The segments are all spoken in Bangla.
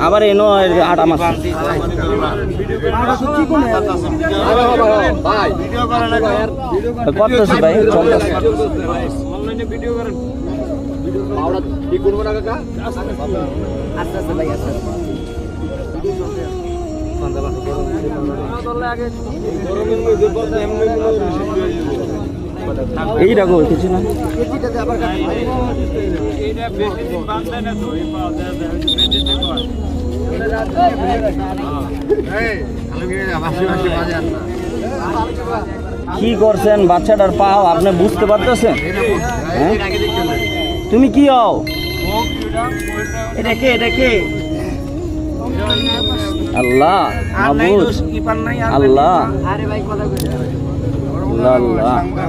আবার এনো আটা মাছ। করতেছি ভাই চলতেছি। এইটা গো কিছু না। কি করছেন বাচ্চাটার পাও আপনি বুঝতে পারতেছেন? হ্যাঁ? তুমি কি হও? এটা কে এটা কে? আল্লাহ আল্লাহ। আল্লাহ। আল্লাহ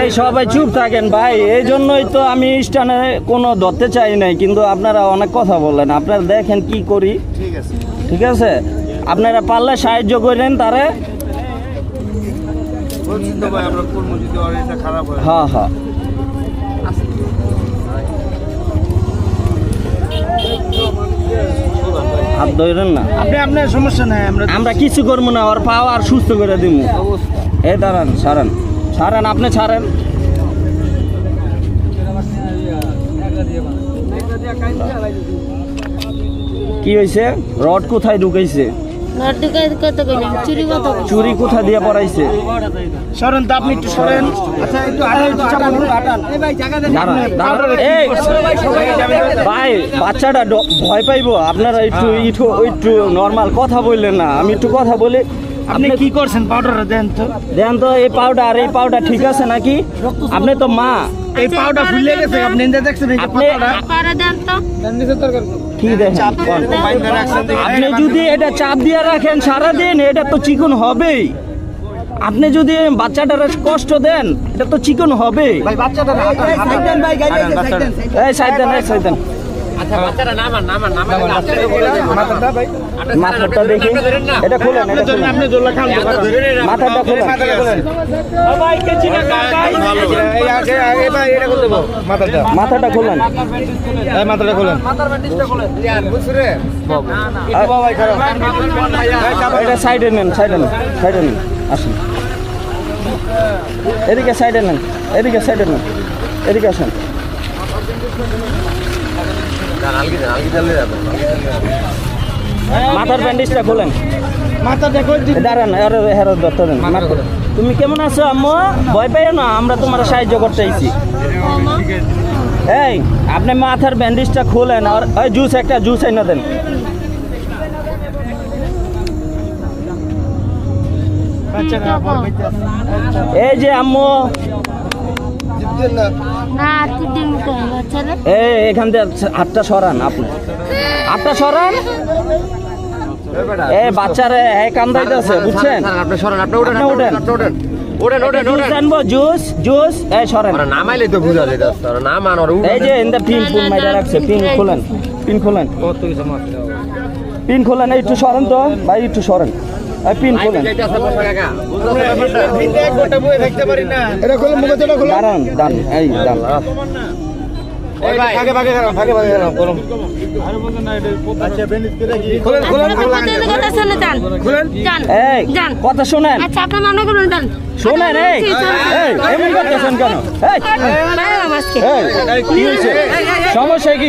এই সবাই চুপ থাকেন ভাই এই জন্যই তো আমি স্টানে কোনো ধরতে চাই নাই কিন্তু আপনারা অনেক কথা বললেন। আপনারা দেখেন কি করি। ঠিক আছে। ঠিক আছে? আপনারা পারলে সাহায্য করেন তারে। বলছি তো ভাই আমরা করব যদি ওর এটা খারাপ হয় হ্যাঁ। ধরেন না। আপনি আপনার সমস্যা নাই আমরা আমরা কিছু করব না ওর পাও আর সুস্থ করে দিব এ দাঁড়ান ছাড়েন। ছাড়েন আপনি ছাড়েন। কি হয়েছে? রড কোথায় ঢুকাইছে চুরি কোথা দিয়ে পড়াইছে? সরেন তো আপনি একটু সরেন। আচ্ছা একটু ভাই বাচ্চাটা ভয় পাইবো। আপনারা একটু একটু একটু নর্মাল কথা বললেন না। আমি একটু কথা বলি। আপনি কি করছেন? পাউডার দেন তো। দেন তো এই পাউডার এই পাউডার ঠিক আছে নাকি? আপনি তো মা। এই পাউডার ফুলে গেছে আপনি নিজে দেখছেন এই দেন তো। কি দেখেন আপনি যদি এটা চাপ দিয়ে রাখেন সারাদিন এটা তো চিকন হবেই। আপনি যদি বাচ্চাটার কষ্ট দেন এটা তো চিকন হবে ভাই বাচ্চাটার সাইড দেন ভাই গাড়ি দেন এই সাইড দেন এই সাইড দেন। মাথাটা ভাই। মাথাটা দেখি। এটা খুলেন খান মাথাটা খুলেন মাথাটা মাথাটা। এটা সাইডে নেন সাইডে নেন সাইডে নেন। আসুন। এদিকে সাইডে নেন এদিকে সাইডে নেন এদিকে আসুন। মাথার ব্যান্ডেজটা খোলেন। মাথা দেখো এ দাঁড়ান আরে হেরো দত্ত দেন। মাথা- তুমি কেমন আছো আম্মু? ভয় পাই না আমরা তোমার সাহায্য করতে আইছি। এই আপনি মাথার ব্যান্ডেজটা খোলেন আর ওই জুস একটা জুস এনে দেন। এই যে আম্মু না তুই দিন কই বাচ্চারা এই এখান থেকে হাতটা সরান আপনি। হাতটা সরান। এ বাচ্চারে এই কান্দাইতেছে বুঝছেন? আপনি সরেন আপনি ওঠেন আপনি ওঠেন। ওঠেন ওঠেন ওঠেন জুস আনব জুস জুস এই সরেন। নামাইলে তো বুঝা এই যে পিন ফুল মাইরা রাখছে পিন খোলেন পিন খোলেন। পিন খোলেন এই একটু সরেন তো ভাই একটু সরেন। পিন খোলেন এটা মুখে দাঁড়ান দাঁড়ান এই দাঁড়ান আচ্ছা খুলেন কথা যান কথা শোনেন আচ্ছা মনে এমন করতেছেন কেন এই আজকে এই কি হয়েছে সমস্যা কি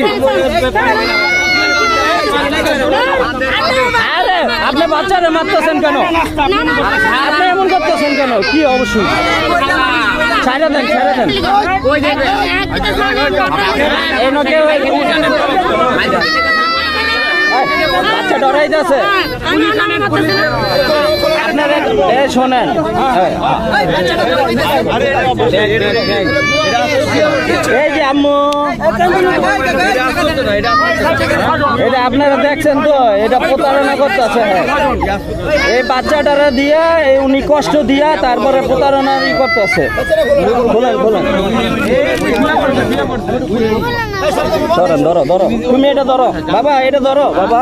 আপনি বাচ্চারে মারতেছেন কেন? আপনি এমন করতেছেন কেন? কি অবশ্যই? ছাড়া দেন ছাড়া দেন। বাচ্চা ডরাই আপনারা এ শোনেন। এই যে আম্মু। এটা আপনারা দেখছেন তো এটা প্রতারণা করতেছে। এই বাচ্চাটারা দিয়া এই উনি কষ্ট দিয়া তারপরে প্রতারণা ই করতেছে। বলেন বলেন। ধরেন ধরো ধরো। তুমি এটা ধরো। বাবা এটা ধরো বাবা।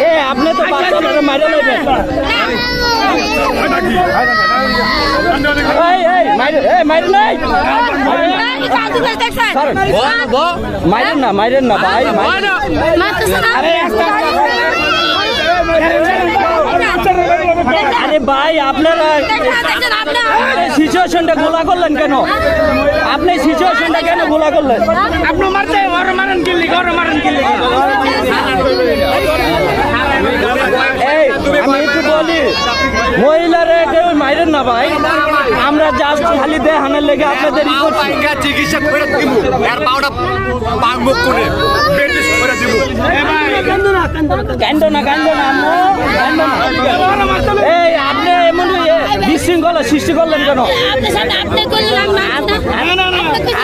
এ আপনি তো বাচ্চাদের মাইরে নাই মাইরেন না মাইরেন না ভাই আরে ভাই আপনারা সিচুয়েশনটা গোলা করলেন কেন? আপনি সিচুয়েশনটা কেন গোলা করলেন? আপনি মারতে মারেন মারেন আমি বলি মহিলারা কেউ মাইরেন না ভাই। আমরা জাস্ট খালি দেহানের লেগে আপনাদের চিকিৎসা করে দিব আর বারোটা বাঘ করে করে দিব। কান্দো না কান্দো না আম্মু না। এই আপনি এমন বিশৃঙ্খলা সৃষ্টি করলেন কেন?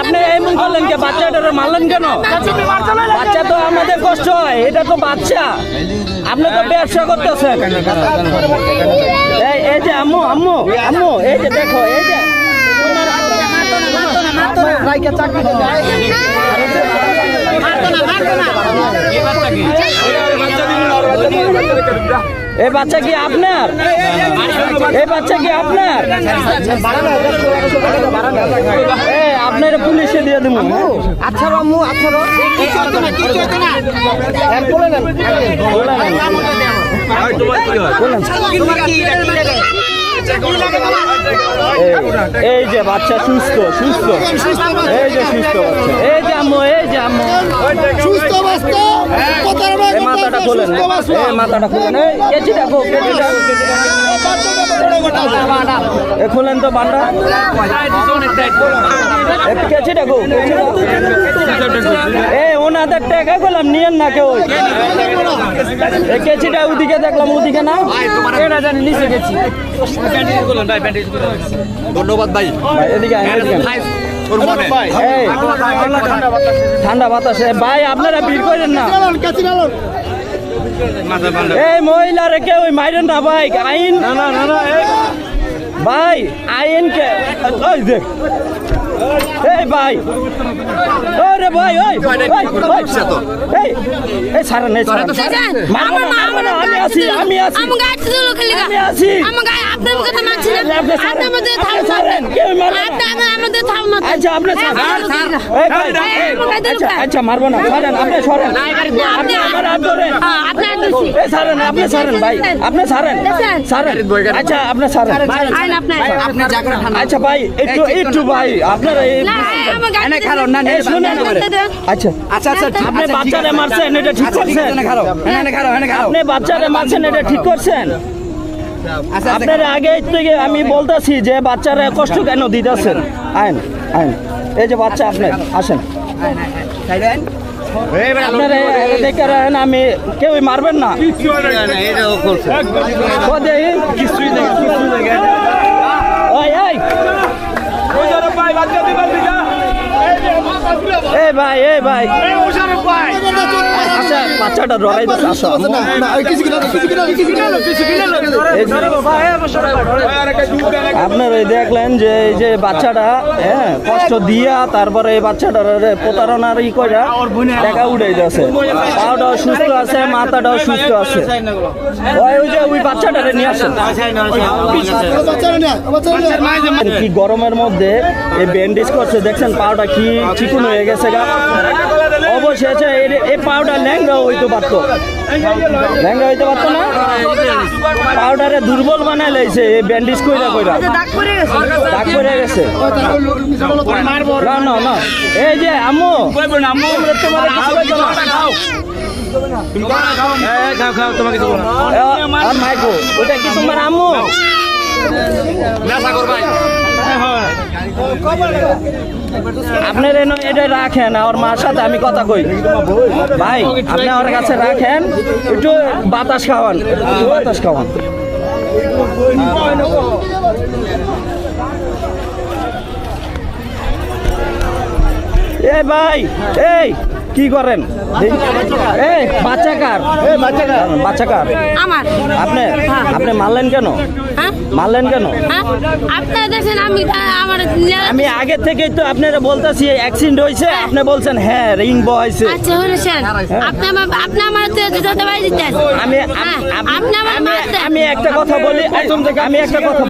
আপনি এমন করলেন কে? বাচ্চাটারে মারলেন কেন? বাচ্চা তো আমাদের কষ্ট হয় এটা তো বাচ্চা। আপনি তো ব্যবসা করতেছেন। এই এই যে আম্মু আম্মু আম্মু এই যে দেখো এই যে। এই বাচ্চা কি আপনার? এই বাচ্চা কি আপনার? আপনার পুলিশে দিয়ে দেবো। আচ্ছা রামু আচ্ছা এই- এই যে বাচ্চা সুস্থ সুস্থ। এই যে সুস্থ বাচ্চা। এই যে আম্মু এই যে আম্মু। সুস্থ বাস্ত মাথাটা খোলেন। মাথাটা খোলেন। এই কেচি দেখো কেচি দেখো খোলেন তো বান্ডা একটু কেচি দেখো? এই ওনাদের টাকা করলাম নিয়েন না কেউ। কেচিটা ওদিকে দেখলাম ওদিকে না। এটা জানি নিচে গেছি। ধন্যবাদ ভাই। ভাই, এদিকে ঠান্ডা বাতাসে ভাই আপনারা ভিড় করেন না। এই মহিলারে কেউ মাইরেন না ভাই আইন। না না না ভাই আইন কে? ওই দেখ। এই ভাই। ওরে ভাই ওই এই এই সারা নেই সারা মারবো না, আমি আছি আমি আছি। আমি আছি। আপনার কথা মারছি না। আপনি। আপনি আমাদের থাম আপনি ছাড়েন, মারবে না। আপনি আপনি আমাদের থাম মারছেন আচ্ছা আপনি ছাড়েন। এই ভাই, আচ্ছা আচ্ছা মারবো না। সরেন আপনি সরেন আপনি আমার হাত ধরেন। হ্যাঁ আপনি আনছি এই ছাড়েন আপনি ছাড়েন ভাই। আপনি ছাড়েন। ছাড়েন আচ্ছা আপনি ছাড়েন। আইন আপনি আপনি ঠান্ডা আচ্ছা ভাই একটু একটু ভাই আপনারা এনে না আচ্ছা আচ্ছা আচ্ছা আপনি বাচ্চারে মারছেন এটা ঠিক করছেন? এনে এনে আপনি বাচ্চারে মারছেন এটা ঠিক করছেন? আপনার আগে থেকে আমি বলতেছি যে বাচ্চারা কষ্ট কেন দিতেছেন? আইন আইন। এই যে বাচ্চা আসেন আপনারা দেখে আমি কেউই মারবেন না। কিছুই ভাই বাচ্চা দিবেন এই ভাই এই ভাই। আচ্ছা বাচ্চাটা আপনারা এই দেখলেন যে এই যে বাচ্চাটা হ্যাঁ কষ্ট দিয়া তারপরে এই বাচ্চাটার প্রতারণার ই করে টাকা উড়ে যাচ্ছে পাওটাও সুস্থ আছে মাথাটাও সুস্থ আছে। ওই ওই যে ওই বাচ্চাটারে নিয়ে আসেন। কি গরমের মধ্যে এই ব্যান্ডেজ করছে দেখছেন পাউটা কি চিকুন হয়ে গেছে গা। অবশেষে এই পাউডার ল্যাংরা হইতে পারতো। ল্যাংরা হইতে পারতো না? পাউডারে দুর্বল বানাই লাইছে এই ব্যান্ডেজ কইরা কইরা। দাগ পড়ে গেছে। না না না। এই যে আম্মু। তোমার মাইকো ওটা কি তোমার আম্মু? আপনার এটা রাখেন আমার মার সাথে আমি কথা কই। ভাই, আপনি আমার কাছে রাখেন, একটু বাতাস খাওয়ান বাতাস খাওয়ান। এ ভাই, এই। কি করেন? এই বাচ্চা কার বাচ্চা কার? আমার। আপনি হ্যাঁ। আপনি মারলেন কেন? হ্যাঁ? মারলেন কেন? হ্যাঁ? দেখেন আমি আমার আমি আগে থেকেই তো আপনারা বলতেছি অ্যাক্সিডেন্ট হয়েছে আপনি বলছেন হ্যাঁ রিং বয়সে আচ্ছা শুনেছেন আপনি আমার আপনি আমার যেতে বাড়ি দিতেন আমি আমি- আপনি আমার আমি- আমি একটা কথা বলি আমি একটা কথা